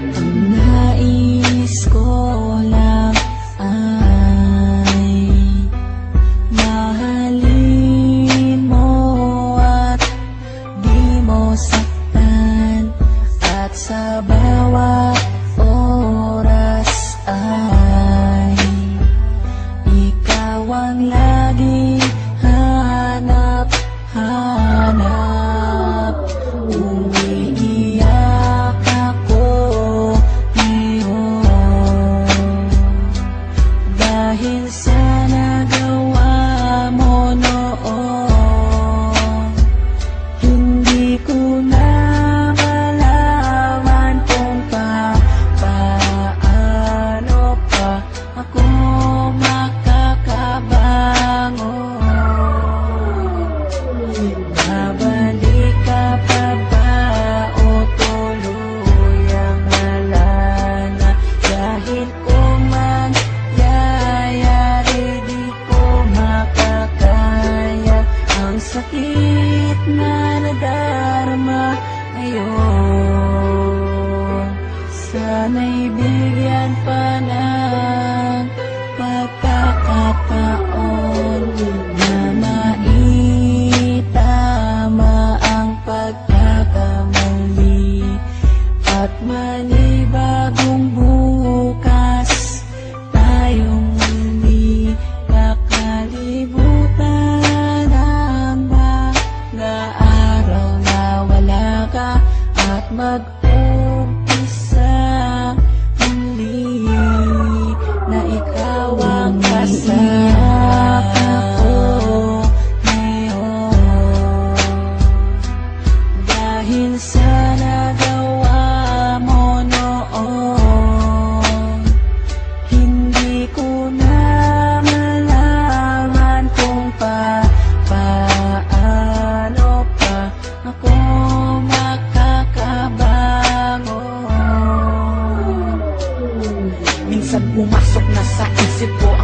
Mm-hmm. sakit na nadarama ngayon. Sana'y bigyan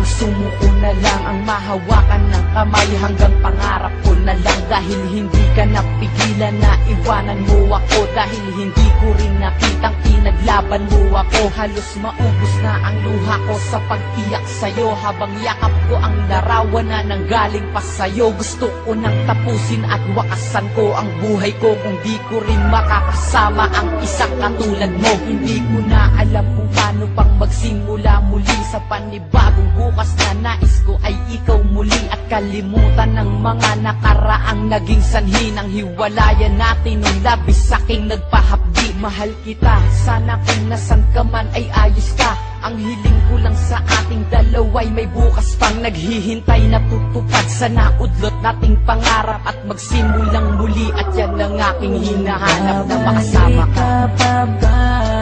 sumuko na lang Ang mahawakan ng kamay Hanggang pangarap ko na lang. Dahil hindi ka napigilan na iwanan mo ako. Dahil hindi ko rin nakitang pinaglaban mo ako. Halos maubos na ang luha ko sa pag-iyak sa'yo. Habang yakap ko ang larawan na nanggaling pa sa'yo. Gusto ko nang tapusin at wakasan ko ang buhay ko. Kung di ko rin makakasama ang isang katulad mo. Hindi ko na alam kung paano pang magsimula muli Sa panibagong bukas na nais ko ay ikaw muli At kalimutan ng mga nakaraang naging sanhi Ng hiwalayan natin nung labis aking nagpahapdi Mahal kita, sana kung nasan ka man ay ayos ka. Ang hiling ko lang sa ating dalaway may bukas pang naghihintay na tutupad Sa naudlot nating pangarap at magsimulang muli At yan ang aking hinahanap na makasama ka. Babalik pa ba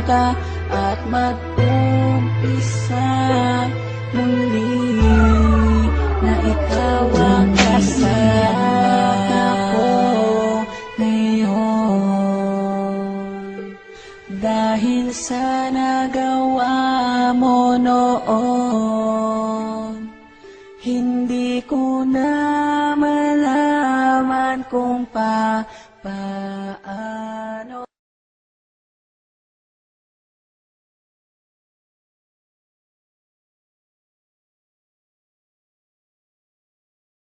umaga at mag-umpisa. Muli na ikaw ang kasama ko ngayon. Dahil sa nagawa mo noon hindi ko na malaman kung pa